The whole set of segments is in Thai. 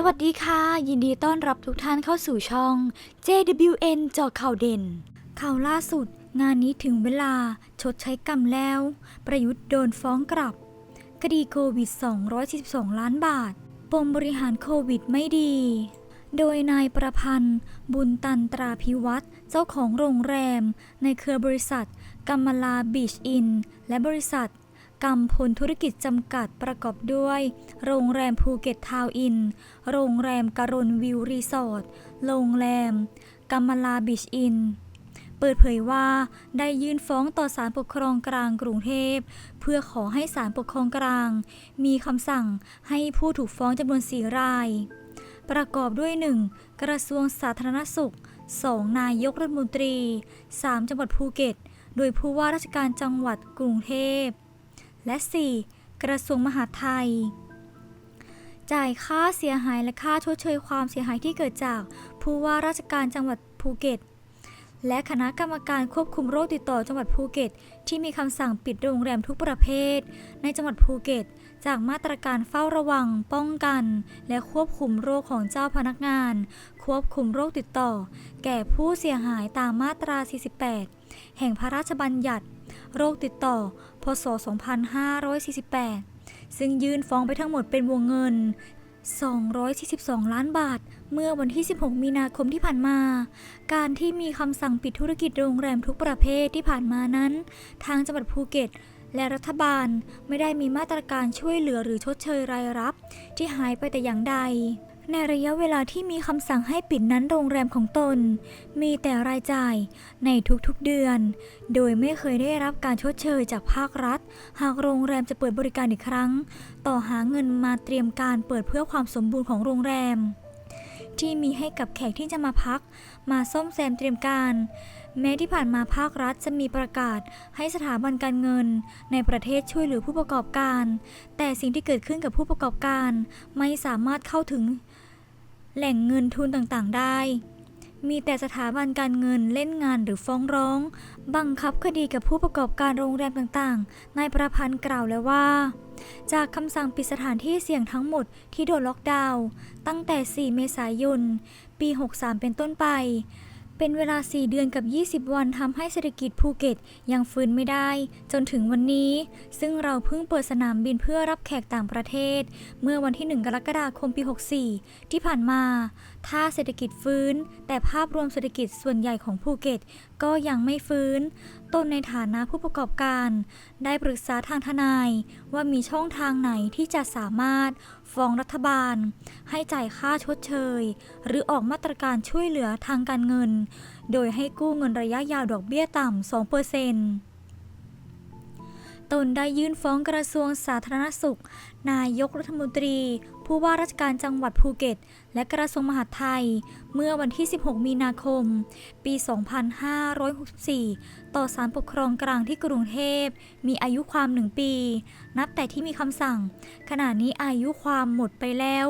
สวัสดีค่ะ ยินดีต้อนรับทุกท่านเข้าสู่ช่อง JWN จาะข่าวเด่น ข่าวล่าสุด งานนี้ถึงเวลาชดใช้กรรมแล้ว ประยุทธ์โดนฟ้องกลับ คดีโควิด 212 ล้านบาท ปมบริหารโควิดไม่ดี โดยนายประพันธ์ บุญตันตราพิวัตรเจ้าของโรงแรม ในเครือบริษัทกัมมาลาบีชอิน และบริษัท กำพลธุรกิจจำกัดประกอบด้วย โรงแรมภูเก็ตทาวน์อิน โรงแรมการนวิวรีสอร์ท โรงแรมกัมมาลาบีชอิน เปิดเผยว่าได้ยื่นฟ้องต่อศาลปกครองกลางกรุงเทพ เพื่อขอให้ศาลปกครองกลาง มีคำสั่งให้ผู้ถูกฟ้องจำนวนสี่ราย ประกอบด้วย 1. กระทรวงสาธารณสุข 2. นายกรัฐมนตรี 3. จังหวัดภูเก็ต โดยผู้ว่าราชการจังหวัดกรุงเทพ และ 4. กระทรวงมหาดไทย จ่ายค่าเสียหายและค่าชดเชยความเสียหายที่เกิดจาก ผู้ว่าราชการจังหวัดภูเก็ต และคณะกรรมการควบคุมโรคติดต่อจังหวัดภูเก็ต ที่มีคำสั่งปิดโรงแรมทุกประเภท ในจังหวัดภูเก็ต จากมาตรการเฝ้าระวัง ป้องกัน และควบคุมโรคของเจ้าพนักงาน ควบคุมโรคติดต่อ แก่ผู้เสียหายตามมาตรา 48 แห่งพระราชบัญญัติ โรคติดต่อ พศ 2548 ซึ่งยื่นฟ้องไปทั้งหมดเป็นวงเงิน 242 ล้านบาท เมื่อวันที่ 16 มีนาคมที่ผ่านมา การที่มีคำสั่งปิดธุรกิจโรงแรมทุกประเภทที่ผ่านมานั้น ทางจังหวัดภูเก็ตและรัฐบาลไม่ได้มีมาตรการช่วยเหลือหรือชดเชยรายรับ ที่หายไปแต่อย่างใด ในระยะเวลาที่มีคำสั่งให้ปิดนั้นโรงแรมของตน มีแต่รายจ่ายในทุกๆเดือน โดยไม่เคยได้รับการชดเชยจากภาครัฐ หากโรงแรมจะเปิดบริการอีกครั้ง ต่อหาเงินมาเตรียมการเปิดเพื่อความสมบูรณ์ของโรงแรม ที่มีให้กับแขกที่จะมาพัก มาซ่อมแซมเตรียมการ แม้ที่ผ่านมาภาครัฐจะมีประกาศให้สถาบันการเงิน ในประเทศช่วยเหลือผู้ประกอบการ แต่สิ่งที่เกิดขึ้นกับผู้ประกอบการ ไม่สามารถเข้าถึง แหล่งเงินทุนต่างๆ ได้ มีแต่สถาบันการเงินเล่นงานหรือฟ้องร้อง บังคับคดีกับผู้ประกอบการโรงแรมต่างๆ นายประพันธ์กล่าวแล้วว่า จากคำสั่งปิดสถานที่เสี่ยงทั้งหมดที่โดนล็อกดาวน์ตั้งแต่ 4 เมษายน ปี 63 เป็นต้นไป เป็นเวลา 4 เดือนกับ 20 วันทำให้เศรษฐกิจภูเก็ตยังฟื้นไม่ได้ จนถึงวันนี้ ซึ่งเราเพิ่งเปิดสนามบินเพื่อรับแขกต่างประเทศ เมื่อวันที่ 1 กรกฎาคมปี 64 ที่ผ่านมา ถ้าเศรษฐกิจฟื้น แต่ภาพรวมเศรษฐกิจส่วนใหญ่ของภูเก็ต ก็ยังไม่ฟื้น ตนในฐานะผู้ประกอบการ ได้ปรึกษาทางทนายว่ามีช่องทางไหนที่จะสามารถฟ้องรัฐบาล ให้จ่ายค่าชดเชย หรือออกมาตรการช่วยเหลือทางการเงิน โดยให้กู้เงินระยะยาวดอกเบี้ยต่ำ2%เซ ตนได้ยื่นฟ้องกระทรวงสาธารณสุข นายกรัฐมนตรี ผู้ว่าราชการจังหวัดภูเก็ต และกระทรวงมหาดไทย เมื่อวันที่ 16 มีนาคม ปี 2564 ต่อศาลปกครองกลางที่กรุงเทพ มีอายุความหนึ่งปี นับแต่ที่มีคำสั่ง ขณะนี้อายุความหมดไปแล้ว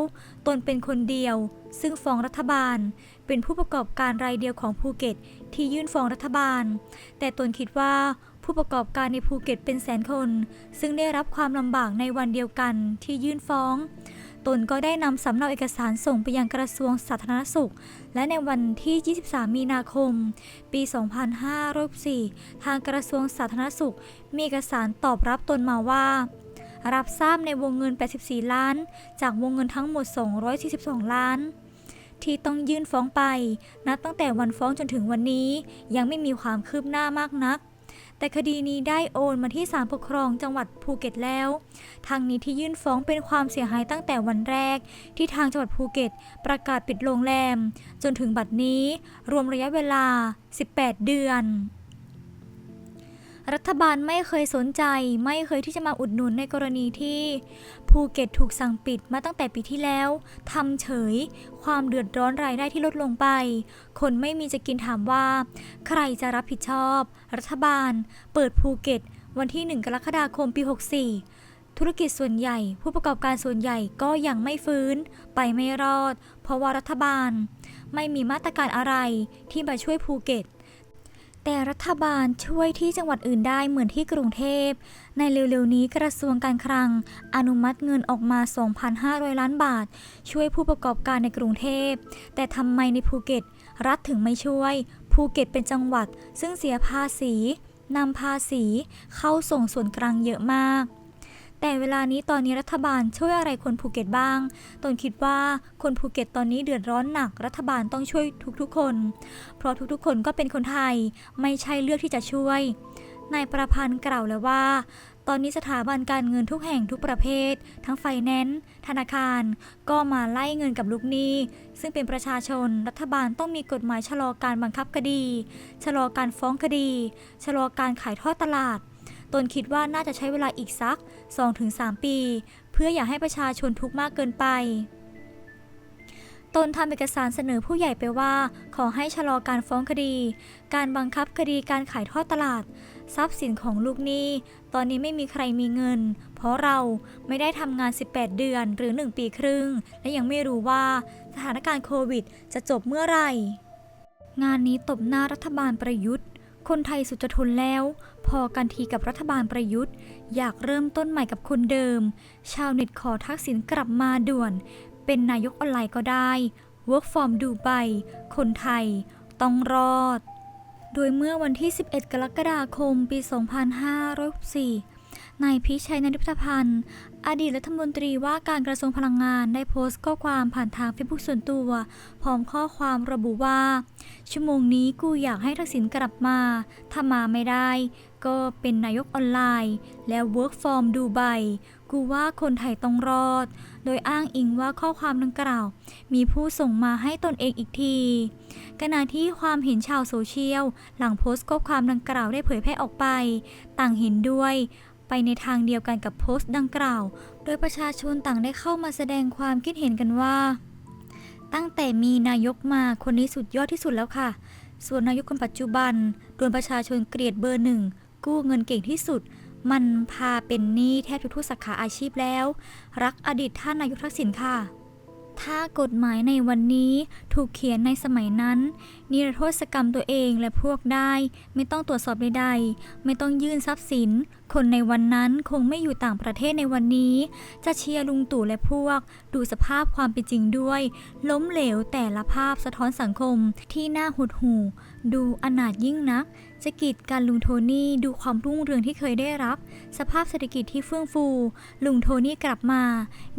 ตนเป็นคนเดียว ซึ่งฟ้องรัฐบาล เป็นผู้ประกอบการรายเดียวของภูเก็ต ที่ยื่นฟ้องรัฐบาล แต่ตนคิดว่า ผู้ประกอบการในภูเก็ตเป็นแสนคน ซึ่งได้รับความลำบากในวันเดียวกันที่ยื่นฟ้อง ตนก็ได้นำสำเนาเอกสารส่งไปยังกระทรวงสาธารณสุข และในวันที่ 23 มีนาคม ปี 2564ทางกระทรวงสาธารณสุข มีเอกสารตอบรับตนมาว่ารับทราบในวงเงิน 84 ล้าน จากวงเงินทั้งหมด 242 ล้าน ที่ต้องยื่นฟ้องไป นับตั้งแต่วันฟ้องจนถึงวันนี้ ยังไม่มีความคืบหน้ามากนัก แต่คดีนี้ได้โอนมาที่ศาลปกครองจังหวัดภูเก็ตแล้ว ทางนี้ที่ยื่นฟ้องเป็นความเสียหายตั้งแต่วันแรก ที่ทางจังหวัดภูเก็ต ประกาศปิดโรงแรม จนถึงบัดนี้ รวมระยะเวลา 18 เดือน รัฐบาลไม่เคยสนใจ ไม่เคยที่จะมาอุดหนุนในกรณีที่ภูเก็ตถูกสั่งปิดมาตั้งแต่ปีที่แล้วทำเฉย ความเดือดร้อนรายได้ที่ลดลงไป คนไม่มีจะกินถามว่า ใครจะรับผิดชอบ รัฐบาล เปิดภูเก็ต วันที่ 1 กรกฎาคมปี 64ธุรกิจส่วนใหญ่ ผู้ประกอบการส่วนใหญ่ก็ยังไม่ฟื้น ไปไม่รอด เพราะว่ารัฐบาล ไม่มีมาตรการอะไรที่มาช่วยภูเก็ต แต่รัฐบาลช่วยที่จังหวัดอื่นได้เหมือนที่กรุงเทพ ในเร็วๆนี้กระทรวงการคลัง อนุมัติเงินออกมา 2,500 ล้านบาท ช่วยผู้ประกอบการในกรุงเทพ แต่ทำไมในภูเก็ต รัฐถึงไม่ช่วย ภูเก็ตเป็นจังหวัด ซึ่งเสียภาษีนำภาษีเข้าส่งส่วนกลางเยอะมาก แต่เวลานี้ตอนนี้รัฐบาลช่วยอะไรคนภูเก็ตบ้าง ตนคิดว่าคนภูเก็ตตอนนี้เดือดร้อนหนัก รัฐบาลต้องช่วยทุกๆคน เพราะทุกๆคนก็เป็นคนไทย ไม่ใช่เลือกที่จะช่วย นายประพันธ์กล่าวแล้วว่าตอนนี้สถาบันการเงินทุกแห่งทุกประเภท ทั้งไฟแนนซ์ธนาคาร ก็มาไล่เงินกับลูกหนี้ ซึ่งเป็นประชาชนรัฐบาลต้องมีกฎหมายชะลอการบังคับคดี ชะลอการฟ้องคดี ชะลอการขายทอดตลาด ตนคิดว่าน่าจะใช้เวลาอีกสัก 2-3 ปี เพื่ออย่าให้ประชาชนทุกข์มากเกินไปตนทำเอกสารเสนอผู้ใหญ่ไปว่า ขอให้ชะลอการฟ้องคดี การบังคับคดีการขายทอดตลาด ทรัพย์สินของลูกหนี้ ตอนนี้ไม่มีใครมีเงิน เพราะเราไม่ได้ทำงาน 18 เดือนหรือ 1 ปีครึ่ง และยังไม่รู้ว่าสถานการณ์โควิด จะจบเมื่อไหร่ งานนี้ตบหน้ารัฐบาลประยุทธ์ คนไทยสุดจะทนแล้ว พอกันทีกับรัฐบาลประยุทธ์ อยากเริ่มต้นใหม่กับคนเดิม ชาวเน็ตขอทักษิณกลับมาด่วน เป็นนายกออนไลน์ก็ได้ Work from Dubai คนไทย ต้องรอด โดยเมื่อวันที่ 11 กรกฎาคม ปี 2564 นายพิชัยนริพพันธ์ อดีตรัฐมนตรีว่าการกระทรวงพลังงานได้โพสต์ข้อความผ่านทางเฟซบุ๊กส่วนตัว พร้อมข้อความระบุว่า ชั่วโมงนี้กูอยากให้ทักษิณกลับมา ถ้ามาไม่ได้ ก็เป็นนายกออนไลน์ แล้ว work from Dubai กูว่าคนไทยต้องรอด โดยอ้างอิงว่าข้อความดังกล่าว มีผู้ส่งมาให้ตนเองอีกทีขณะที่ความเห็นชาวโซเชียล หลังโพสต์ข้อความดังกล่าวได้เผยแพร่ออกไป ต่างเห็นด้วย ไปในทางเดียวกันกับโพสต์ดังกล่าว โดยประชาชนต่างได้เข้ามาแสดงความคิดเห็นกันว่า ตั้งแต่มีนายกมาคนนี้สุดยอดที่สุดแล้วค่ะ ส่วนนายกคนปัจจุบันโดนประชาชนเกลียดเบอร์หนึ่งกู้เงินเก่งที่สุด มันพาเป็นหนี้แทบทุกสาขาอาชีพแล้ว รักอดีตท่านนายกทักษิณค่ะ ถ้ากฎหมายในวันนี้ถูกเขียนในสมัยนั้น นิรโทษกรรมตัวเองและพวกได้ ไม่ต้องตรวจสอบใดๆ ไม่ต้องยื่นทรัพย์สิน คนในวันนั้นคงไม่อยู่ต่างประเทศในวันนี้ จะเชียร์ลุงตู่และพวก ดูสภาพความเป็นจริงด้วย ล้มเหลวแต่ละภาพสะท้อนสังคมที่น่าหดหู่ ดูอนาถยิ่งนัก จะกีดกันลุงโทนี่ดูความรุ่งเรืองที่เคยได้รับ สภาพเศรษฐกิจที่เฟื่องฟู ลุงโทนี่กลับมา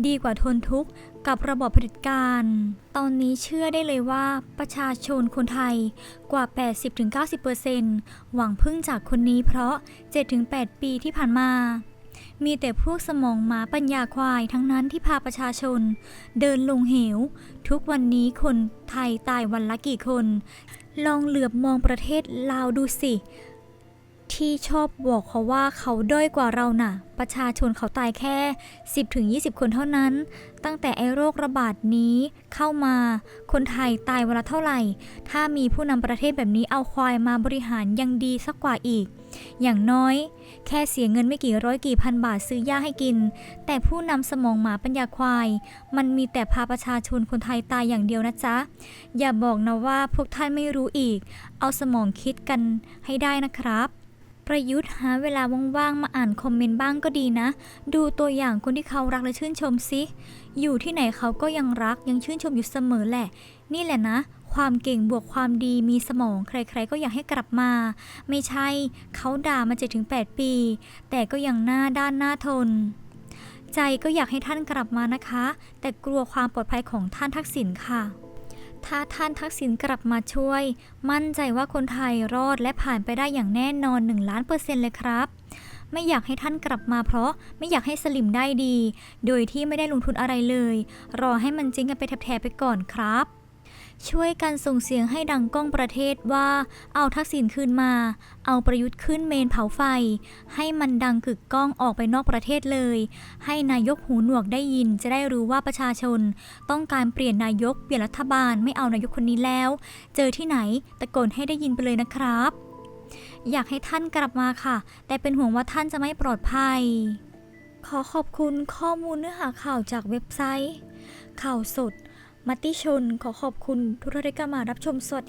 ดีกว่าทนทุกข์กับระบบเผด็จการ ตอนนี้เชื่อได้เลยว่าประชาชนคนไทยกว่า 80-90%หวังพึ่งจากคนนี้เพราะ 7-8 ปีที่ผ่านมามีแต่พวกสมองหมาปัญญาควายทั้งนั้นที่พาประชาชน เดินลงเหว ทุกวันนี้คนไทยตายวันละกี่คน ลองเหลือบมองประเทศลาวดูสิ ที่ชอบบอกเขาว่าเขาด้อยกว่าเราน่ะ ประชาชนเขาตายแค่ 10-20 คนเท่านั้น ตั้งแต่ไอ้โรคระบาดนี้เข้ามา คนไทยตายวันละเท่าไหร่ ถ้ามีผู้นำประเทศแบบนี้เอาควายมาบริหารยังดีสักกว่าอีก อย่างน้อย แค่เสียเงินไม่กี่ร้อยกี่พันบาทซื้อหญ้าให้กิน แต่ผู้นำสมองหมาปัญญาควาย มันมีแต่พาประชาชนคนไทยตายอย่างเดียวนะจ๊ะ อย่าบอกนะว่าพวกท่านไม่รู้อีก เอาสมองคิดกันให้ได้นะครับ ประยุทธ์หาเวลาว่างๆมาอ่านคอมเมนต์บ้างก็ดีนะ ดูตัวอย่างคนที่เขารักและชื่นชมสิอยู่ที่ไหนเขาก็ยังรักยังชื่นชมอยู่เสมอแหละ นี่แหละนะ ความเก่งบวกความดีมีสมองใครๆก็อยากให้กลับมา ไม่ใช่เขาด่ามา7-8ปี แต่ก็ยังหน้าด้านหน้าทน ใจก็อยากให้ท่านกลับมานะคะ แต่กลัวความปลอดภัยของท่านทักษิณค่ะ ถ้าท่านทักษิณกลับมาช่วย มั่นใจว่าคนไทยรอดและผ่านไปได้อย่างแน่นอน 1 ล้านเปอร์เซ็นต์เลยครับ ไม่อยากให้ท่านกลับมาเพราะไม่อยากให้สลิมได้ดี โดยที่ไม่ได้ลงทุนอะไรเลย รอให้มันจริงกันไปแถบๆไปก่อนครับ ช่วยกันส่งเสียงให้ดังก้องประเทศว่า เอาทักษิณคืนมา เอาประยุทธ์ขึ้นเมนเผาไฟ ให้มันดังกึกก้องออกไปนอกประเทศเลย ให้นายกหูหนวกได้ยินจะได้รู้ว่าประชาชน ต้องการเปลี่ยนนายกเปลี่ยนรัฐบาลไม่เอานายกคนนี้แล้ว เจอที่ไหนตะโกนให้ได้ยินไปเลยนะครับ อยากให้ท่านกลับมาค่ะ แต่เป็นห่วงว่าท่านจะไม่ปลอดภัย ขอขอบคุณข้อมูลเนื้อหาข่าวจากเว็บไซต์ ข่าวสด มัติชนขอขอบคุณทุกท่านที่เข้ามารับชมสวัสดี